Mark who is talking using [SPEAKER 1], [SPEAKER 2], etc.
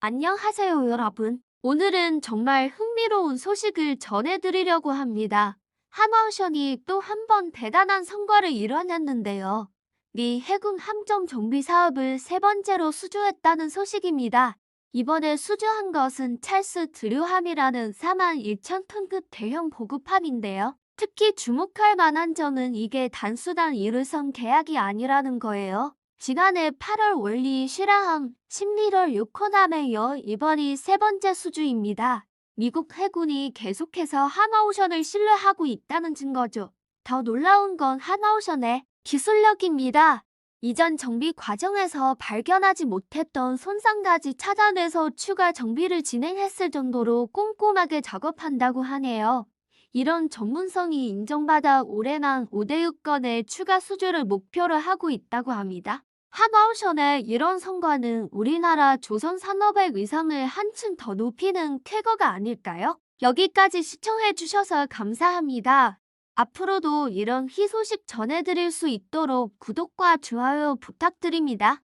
[SPEAKER 1] 안녕하세요, 여러분. 오늘은 정말 흥미로운 소식을 전해드리려고 합니다. 한화오션이 또 한 번 대단한 성과를 이뤄냈는데요. 미 해군 함정 정비 사업을 세 번째로 수주했다는 소식입니다. 이번에 수주한 것은 찰스 드류함이라는 4만 1천 톤급 대형 보급함인데요. 특히 주목할 만한 점은 이게 단수단 일회성 계약이 아니라는 거예요. 지난해 8월 월리 시라함, 11월 요코남에 이어 이번이 세 번째 수주입니다. 미국 해군이 계속해서 하나오션을 신뢰하고 있다는 증거죠. 더 놀라운 건 하나오션의 기술력입니다. 이전 정비 과정에서 발견하지 못했던 손상까지 찾아내서 추가 정비를 진행했을 정도로 꼼꼼하게 작업한다고 하네요. 이런 전문성이 인정받아 올해만 5대 6건의 추가 수주를 목표로 하고 있다고 합니다. 한화오션의 이런 성과는 우리나라 조선 산업의 위상을 한층 더 높이는 쾌거가 아닐까요? 여기까지 시청해주셔서 감사합니다. 앞으로도 이런 희소식 전해드릴 수 있도록 구독과 좋아요 부탁드립니다.